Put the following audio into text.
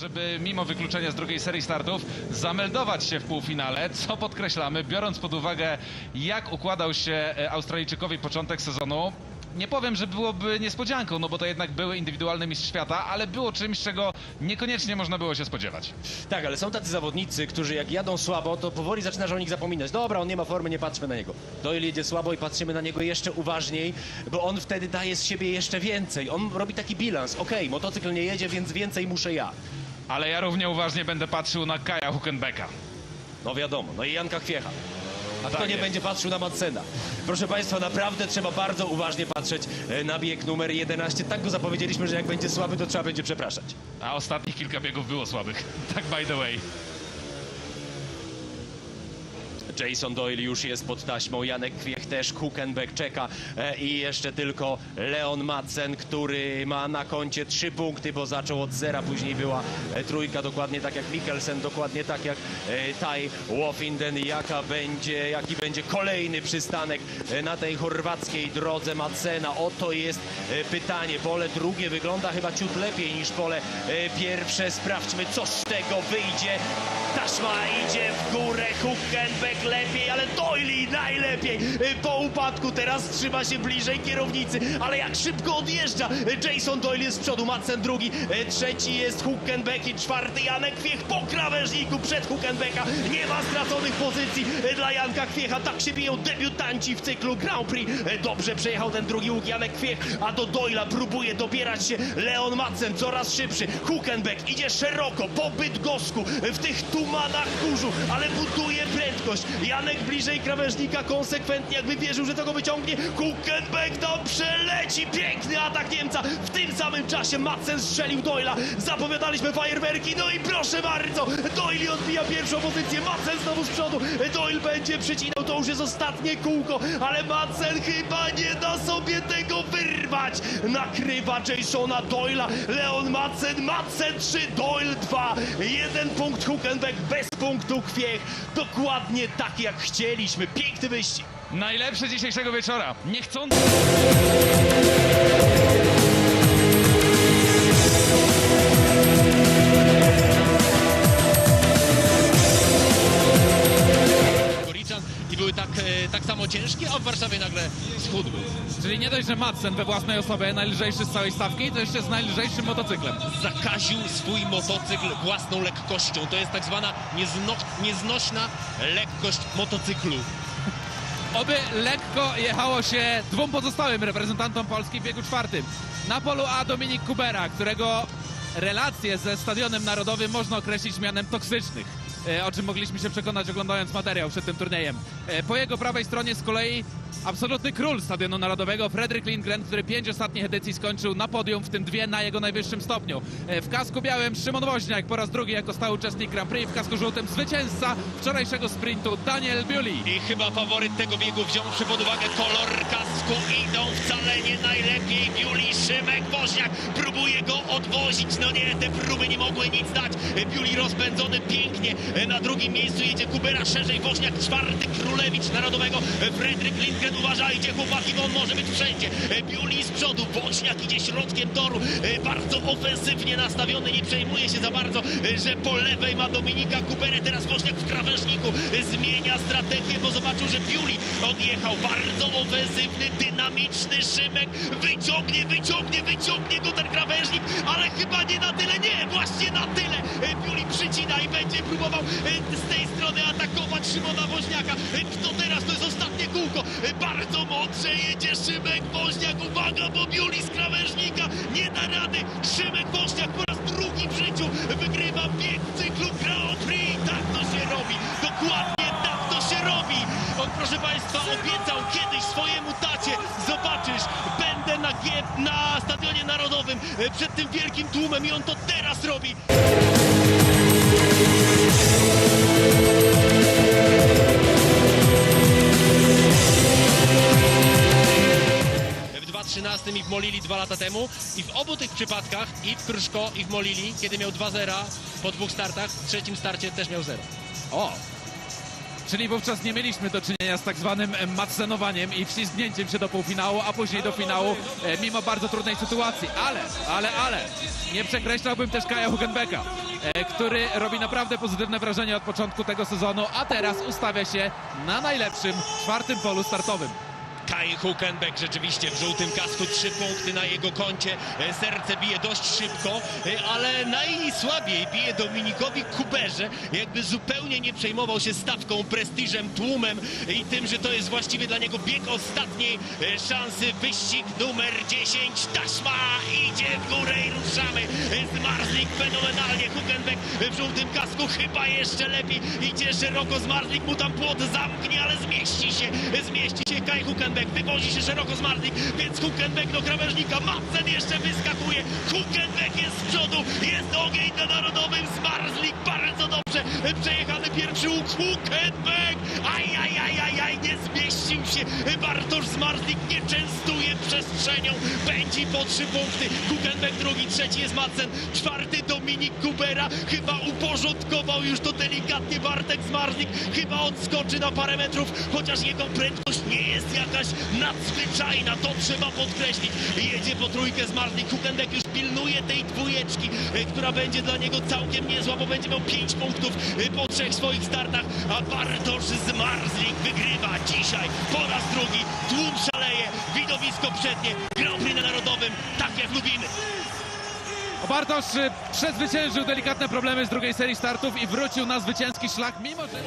żeby mimo wykluczenia z drugiej serii startów zameldować się w półfinale, co podkreślamy, biorąc pod uwagę jak układał się e, Australijczykowi początek sezonu. Nie powiem, że byłoby niespodzianką, no bo to jednak były indywidualny mistrz świata, ale było czymś, czego niekoniecznie można było się spodziewać. Tak, ale są tacy zawodnicy, którzy jak jadą słabo, to powoli zaczynasz o nich zapominać. Dobra, on nie ma formy, nie patrzmy na niego. Doyle jedzie słabo i patrzymy na niego jeszcze uważniej, bo on wtedy daje z siebie jeszcze więcej. On robi taki bilans. Okej, motocykl nie jedzie, więc więcej muszę ja. Ale ja równie uważnie będę patrzył na Kaja Huckenbecka. No wiadomo, no i Janka Kwiecha. A kto Tak nie jest. będzie patrzył na Madsena? Proszę Państwa, naprawdę trzeba bardzo uważnie patrzeć e, na bieg numer 11. Tak go zapowiedzieliśmy, że jak będzie słaby, to trzeba będzie przepraszać. A ostatnich kilka biegów było słabych. Tak by the way. Jason Doyle już jest pod taśmą, Janek Kwiech też, Huckenbeck czeka e, i jeszcze tylko Leon Madsen, który ma na koncie trzy punkty, bo zaczął od zera, później była e, trójka, dokładnie tak jak Mikkelsen, dokładnie tak jak e, Taj Wofinden, jaka będzie, jaki będzie kolejny przystanek na tej chorwackiej drodze Madsena. Oto jest pytanie. Pole drugie wygląda chyba ciut lepiej niż pole pierwsze. Sprawdźmy, co z tego wyjdzie. Taśma idzie w górę, Huckenbeck lepiej, ale Doyle najlepiej. Po upadku teraz trzyma się bliżej kierownicy, ale jak szybko odjeżdża. Jason Doyle jest z przodu, Madsen drugi, trzeci jest Huckenbeck i czwarty Janek Kwiech po krawężniku przed Huckenbecka. Nie ma straconych pozycji dla Janka Kwiecha. Tak się biją debiutanci w cyklu Grand Prix. Dobrze przejechał ten drugi łuk Janek Kwiech, a do Doyla próbuje dobierać się Leon Madsen, coraz szybszy. Huckenbeck idzie szeroko po Bydgosku w tych tumanach kurzu, ale buduje prędkość. Janek bliżej krawężnika konsekwentnie, jakby wierzył, że to go wyciągnie. Huckenbeck tam przeleci. Piękny atak Niemca. W tym samym czasie Madsen strzelił Doyla. Zapowiadaliśmy fajerwerki, no i proszę bardzo. Doyle odbija pierwszą pozycję. Madsen znowu z przodu. Doyle będzie przycinał, to już jest ostatnie kółko, ale Madsen chyba nie da sobie tego wyrwać. Nakrywa Jasona Doyla. Leon Madsen, Madsen 3, Doyle 2. Jeden punkt Bez punktu Kwiech. Dokładnie tak jak chcieliśmy. Piękny wyścig. Najlepsze dzisiejszego wieczora. Niechcący. Nie dość, że Madsen we własnej osobie najlżejszy z całej stawki, to jeszcze z najlżejszym motocyklem. Zakaził swój motocykl własną lekkością. To jest tak zwana niezno, nieznośna lekkość motocyklu. Oby lekko jechało się dwóm pozostałym reprezentantom Polski w biegu czwartym. Na polu A Dominik Kubera, którego relacje ze Stadionem Narodowym można określić mianem toksycznych. e, O czym mogliśmy się przekonać oglądając materiał przed tym turniejem. E, Po jego prawej stronie z kolei absolutny król Stadionu Narodowego, Fredrik Lindgren, który pięć ostatnich edycji skończył na podium, w tym dwie na jego najwyższym stopniu. E, W kasku białym Szymon Woźniak po raz drugi jako stały uczestnik Grand Prix, w kasku żółtym zwycięzca wczorajszego sprintu Daniel Biuli. I chyba faworyt tego biegu wziąwszy pod uwagę kolor kasku idą wcale nie najlepiej. Biuli Szymek Woźniak próbuje go odwozić. No nie, te próby nie mogły nic dać. Biuli rozpędzony pięknie. Na drugim miejscu jedzie Kubera szerzej. Woźniak czwarty, Królewicz Narodowego. Fredryk Lindgren, uważajcie chłopaki, bo on może być wszędzie. Biuli z przodu, Woźniak idzie środkiem toru. Bardzo ofensywnie nastawiony, nie przejmuje się za bardzo, że po lewej ma Dominika Kuberę. Teraz Woźniak w krawężniku zmienia strategię, bo zobaczył, że Biuli odjechał. Bardzo ofensywny, dynamiczny Szymek. Wyciągnie, wyciągnie, wyciągnie go ten krawężnik, ale chyba nie na tyle, nie, właśnie na tyle. Biuli przycina i będzie próbował z tej strony atakować Szymona Woźniaka. Kto teraz? To jest ostatnie kółko. Bardzo mądrze jedzie Szymek Woźniak. Uwaga, bo Biuli z krawężnika nie da rady. Szymek Woźniak po raz drugi w życiu wygrywa bieg cyklu Grand Prix. Tak to się robi. Dokładnie tak to się robi. On, proszę Państwa, obiecał kiedyś swojemu tacie. Zobaczysz, będę na, na Stadionie Narodowym e, przed tym wielkim tłumem i on to teraz robi. Molili dwa lata temu i w obu tych przypadkach i w Pruszko ich molili, kiedy miał 2-0 po dwóch startach, w trzecim starcie też miał 0. O! Czyli wówczas nie mieliśmy do czynienia z tak zwanym madsenowaniem i wślizgnięciem się do półfinału, a później do finału, e, mimo bardzo trudnej sytuacji. Ale, ale, ale, nie przekreślałbym też Kaja Hugenbecka, e, który robi naprawdę pozytywne wrażenie od początku tego sezonu, a teraz ustawia się na najlepszym czwartym polu startowym. Kai Hukenbeck rzeczywiście w żółtym kasku, trzy punkty na jego koncie. E, Serce bije dość szybko, e, ale najsłabiej bije Dominikowi Kuberze. Jakby zupełnie nie przejmował się stawką, prestiżem, tłumem i tym, że to jest właściwie dla niego bieg ostatniej e, szansy. Wyścig numer 10. Taśma idzie w górę i ruszamy. Zmarzlik fenomenalnie. Hukenbeck w żółtym kasku chyba jeszcze lepiej. Idzie szeroko. Zmarzlik mu tam płot zamknie, ale zmieści się. Zmieści się Kai Hukenbeck. Wywozi się szeroko Zmarzlik, więc Hukenbeck do krawężnika. Madsen jeszcze wyskakuje. Hukenbeck jest z przodu. Jest ogień na narodowym. Zmarzlik bardzo dobrze. Przejechany pierwszy łuk. Hukenbeck. Aj, aj, aj, aj, aj. Nie zmieścił się. Bartosz Zmarzlik nie częstuje przestrzenią. Będzie po trzy punkty. Hukenbeck drugi, trzeci jest Madsen. Czwarty Dominik Kubera. Chyba uporządkował już to delikatnie Bartek Zmarzlik. Chyba odskoczy na parę metrów, chociaż jego prędkość nie jest jakaś nadzwyczajna. To trzeba podkreślić. Jedzie po trójkę Zmarzlik. Hukenbeck już pilnuje tej dwójeczki, e, która będzie dla niego całkiem niezła, bo będzie miał pięć punktów e, po trzech swoich startach. A Bartosz Zmarzlik wygrywa dzisiaj po raz drugi. Tłum szaleje, widowisko przednie, Grand Prix na Narodowym, tak jak lubimy. Bartosz y, przezwyciężył delikatne problemy z drugiej serii startów i wrócił na zwycięski szlak, mimo że...